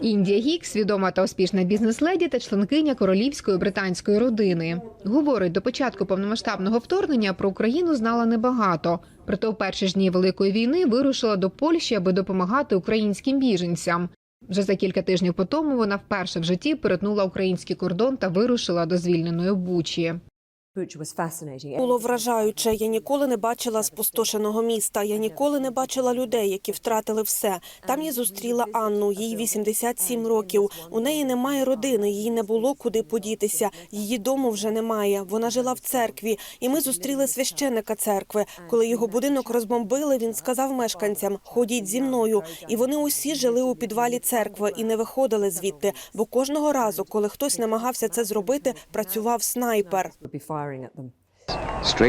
Індія Гікс, відома та успішна бізнес-леді та членкиня королівської британської родини. Говорить, до початку повномасштабного вторгнення про Україну знала небагато. Проте у перші ж дні великої війни вирушила до Польщі, аби допомагати українським біженцям. Вже за кілька тижнів по тому вона вперше в житті перетнула український кордон та вирушила до звільненої Бучі. Було вражаюче. Я ніколи не бачила спустошеного міста. Я ніколи не бачила людей, які втратили все. Там я зустріла Анну. Їй 87 років. У неї немає родини. Їй не було куди подітися. Її дому вже немає. Вона жила в церкві, і ми зустріли священника церкви. Коли його будинок розбомбили, він сказав мешканцям: ходіть зі мною. І вони усі жили у підвалі церкви і не виходили звідти. Бо кожного разу, коли хтось намагався це зробити, працював снайпер.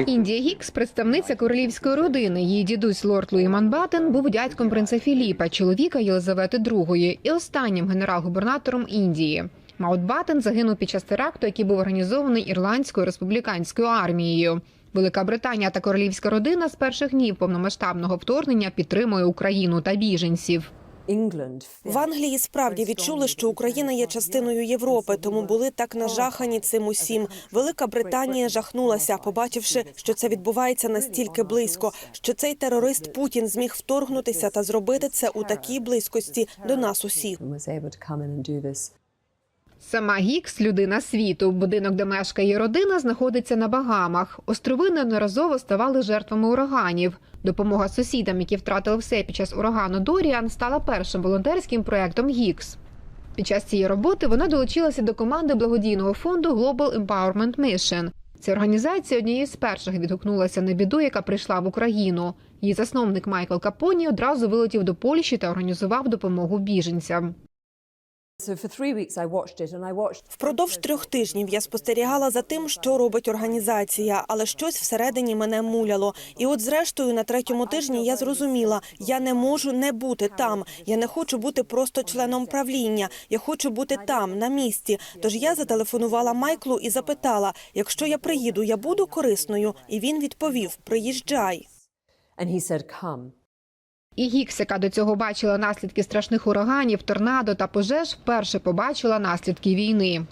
Індія Гікс, представниця королівської родини. Її дідусь лорд Луї Манбатен був дядьком принца Філіпа, чоловіка Єлизавети II і останнім генерал-губернатором Індії. Маутбатен загинув під час теракту, який був організований ірландською республіканською армією. Велика Британія та королівська родина з перших днів повномасштабного вторгнення підтримує Україну та біженців. В Англії справді відчули, що Україна є частиною Європи, тому були так нажахані цим усім. Велика Британія жахнулася, побачивши, що це відбувається настільки близько, що цей терорист Путін зміг вторгнутися та зробити це у такій близькості до нас усіх. Сама Гікс, людина світу. Будинок, де мешкає родина, знаходиться на Багамах. Острови неодноразово ставали жертвами ураганів. Допомога сусідам, які втратили все під час урагану Доріан, стала першим волонтерським проектом Гікс. Під час цієї роботи вона долучилася до команди благодійного фонду Global Empowerment Mission. Ця організація однією з перших відгукнулася на біду, яка прийшла в Україну. Її засновник Майкл Капоні одразу вилетів до Польщі та організував допомогу біженцям. Впродовж трьох тижнів я спостерігала за тим, що робить організація, але щось всередині мене муляло. І от, зрештою, на третьому тижні я зрозуміла, я не можу не бути там. Я не хочу бути просто членом правління. Я хочу бути там, на місці. Тож я зателефонувала Майклу і запитала: якщо я приїду, я буду корисною. І він відповів: Приїжджай. І Гікс, яка до цього бачила наслідки страшних ураганів, торнадо та пожеж, вперше побачила наслідки війни.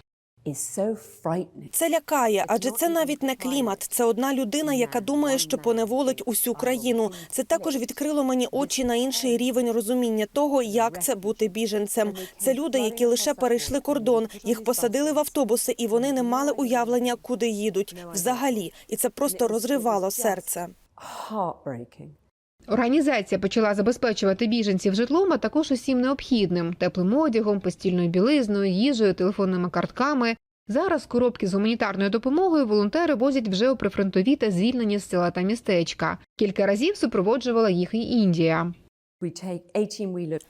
Це лякає, адже це навіть не клімат. Це одна людина, яка думає, що поневолить усю країну. Це також відкрило мені очі на інший рівень розуміння того, як це бути біженцем. Це люди, які лише перейшли кордон, їх посадили в автобуси, і вони не мали уявлення, куди їдуть взагалі. І це просто розривало серце. Організація почала забезпечувати біженців житлом, а також усім необхідним теплим одягом, постільною білизною, їжею, телефонними картками. Зараз коробки з гуманітарною допомогою волонтери возять вже у прифронтові та звільнені з села та містечка. Кілька разів супроводжувала їх і Індія.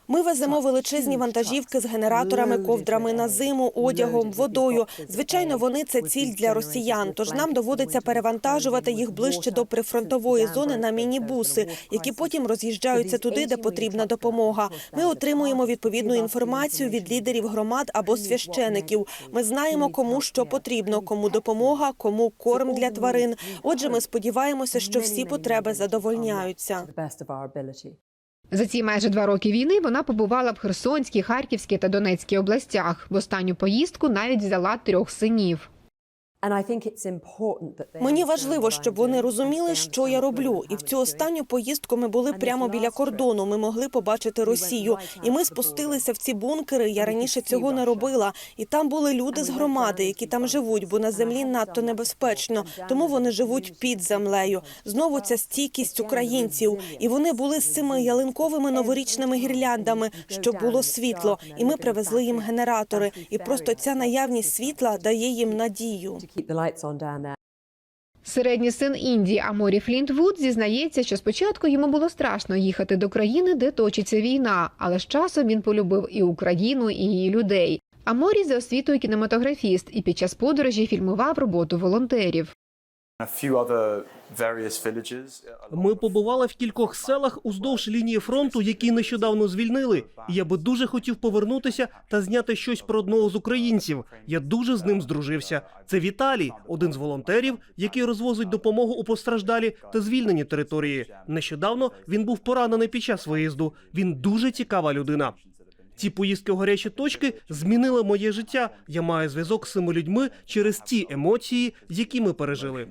Ми веземо величезні вантажівки з генераторами, ковдрами на зиму, одягом, водою. Звичайно, вони це ціль для росіян. Тож нам доводиться перевантажувати їх ближче до прифронтової зони на мінібуси, які потім роз'їжджаються туди, де потрібна допомога. Ми отримуємо відповідну інформацію від лідерів громад або священиків. Ми знаємо, кому що потрібно, кому допомога, кому корм для тварин. Отже, ми сподіваємося, що всі потреби задовольняються. За ці майже два роки війни вона побувала в Херсонській, Харківській та Донецькій областях. В останню поїздку навіть взяла трьох синів. Мені важливо, щоб вони розуміли, що я роблю. І в цю останню поїздку ми були прямо біля кордону. Ми могли побачити Росію, і ми спустилися в ці бункери. Я раніше цього не робила. І там були люди з громади, які там живуть, бо на землі надто небезпечно. Тому вони живуть під землею. Знову ця стійкість українців. І вони були з цими ялинковими новорічними гірляндами, щоб було світло. І ми привезли їм генератори. І просто ця наявність світла дає їм надію. Середній син Індії Аморі Флінтвуд зізнається, що спочатку йому було страшно їхати до країни, де точиться війна, але з часом він полюбив і Україну, і її людей. Аморі за освітою кінематографіст і під час подорожі фільмував роботу волонтерів. Ми побували в кількох селах уздовж лінії фронту, які нещодавно звільнили. І я би дуже хотів повернутися та зняти щось про одного з українців. Я дуже з ним здружився. Це Віталій, один з волонтерів, який розвозить допомогу у постраждалі та звільнені території. Нещодавно він був поранений під час виїзду. Він дуже цікава людина. Ці поїздки у гарячі точки змінили моє життя. Я маю зв'язок з цими людьми через ті емоції, які ми пережили.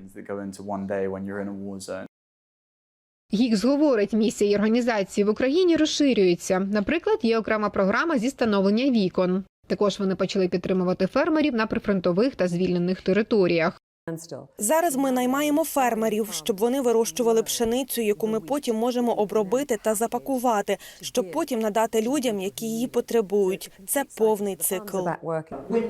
Гікс говорить, місія і організації в Україні розширюються. Наприклад, є окрема програма зі становлення вікон. Також вони почали підтримувати фермерів на прифронтових та звільнених територіях. Зараз ми наймаємо фермерів, щоб вони вирощували пшеницю, яку ми потім можемо обробити та запакувати, щоб потім надати людям, які її потребують. Це повний цикл.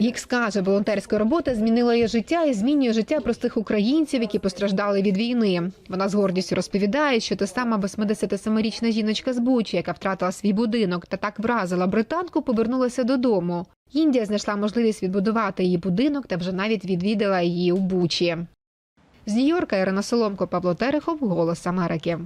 Гікс каже, волонтерська робота змінила її життя і змінює життя простих українців, які постраждали від війни. Вона з гордістю розповідає, що та сама 87-річна жіночка з Бучі, яка втратила свій будинок та так вразила британку, повернулася додому. Індія знайшла можливість відбудувати її будинок та вже навіть відвідала її у Бучі. З Нью-Йорка Ірина Соломко, Павло Терехов, Голос Америки.